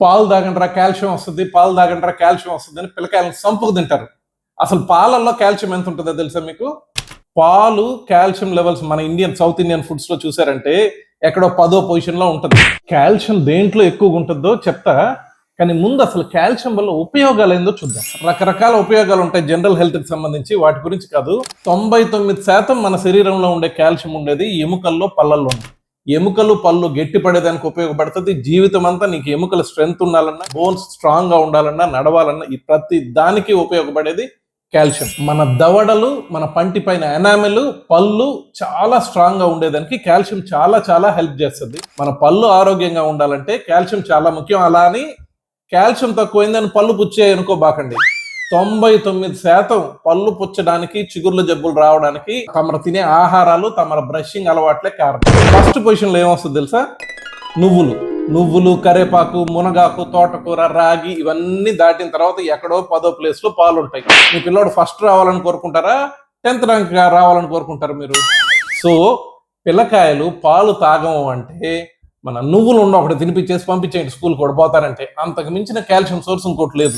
పాలు తాగండ్రా కాల్షియం వస్తుంది పాలు తాగండ్రా కాల్షియం వస్తుంది అని పిల్లకాయలను సంపుకు తింటారు. అసలు పాలల్లో కాల్షియం ఎంత ఉంటుందో తెలుసా మీకు? పాలు కాల్షియం లెవెల్స్ మన ఇండియన్ సౌత్ ఇండియన్ ఫుడ్స్లో చూసారంటే ఎక్కడో పదో పొజిషన్లో ఉంటుంది. కాల్షియం దేంట్లో ఎక్కువగా ఉంటుందో చెప్తా కానీ ముందు అసలు కాల్షియం వల్ల ఉపయోగాలు ఏందో చూద్దాం. రకరకాల ఉపయోగాలు ఉంటాయి జనరల్ హెల్త్కి సంబంధించి వాటి గురించి కాదు. తొంభై తొమ్మిది శాతం మన శరీరంలో ఉండే కాల్షియం ఉండేది ఎముకల్లో పళ్ళల్లో ఉంది ఎముకలు పళ్ళు గట్టి పడేదానికి ఉపయోగపడుతుంది. జీవితం అంతా నీకు ఎముకల స్ట్రెంగ్త్ ఉండాలన్నా బోన్స్ స్ట్రాంగ్గా ఉండాలన్నా నడవాలన్నా ఈ ప్రతి దానికి ఉపయోగపడేది కాల్షియం. మన దవడలు మన పంటి పైన ఎనామెల్ పళ్ళు చాలా స్ట్రాంగ్గా ఉండేదానికి కాల్షియం చాలా చాలా హెల్ప్ చేస్తుంది. మన పళ్ళు ఆరోగ్యంగా ఉండాలంటే కాల్షియం చాలా ముఖ్యం. అలా అని కాల్షియం తక్కువైందని పళ్ళు పుచ్చే బాకండి తొంభై తొమ్మిది శాతం పళ్ళు పుచ్చడానికి చిగుర్ల జబ్బులు రావడానికి తమరు తినే ఆహారాలు తమర బ్రషింగ్ అలవాట్లే కారణం. ఫస్ట్ పొజిషన్లో ఏమొస్తుంది తెలుసా? నువ్వులు. నువ్వులు కరేపాకు మునగాకు తోటకూర రాగి ఇవన్నీ దాటిన తర్వాత ఎక్కడో పదో ప్లేస్లో పాలు ఉంటాయి. మీ పిల్లోడు ఫస్ట్ రావాలని కోరుకుంటారా? టెన్త్ ర్యాంక్ రావాలని కోరుకుంటారు మీరు? సో పిల్లకాయలు పాలు తాగము అంటే మన నువ్వులు ఉన్న ఒకటి తినిపించేసి పంపించేయండి స్కూల్ కూడా పోతారంటే. అంతకు మించిన కాల్షియం సోర్స్ ఇంకోటి లేదు.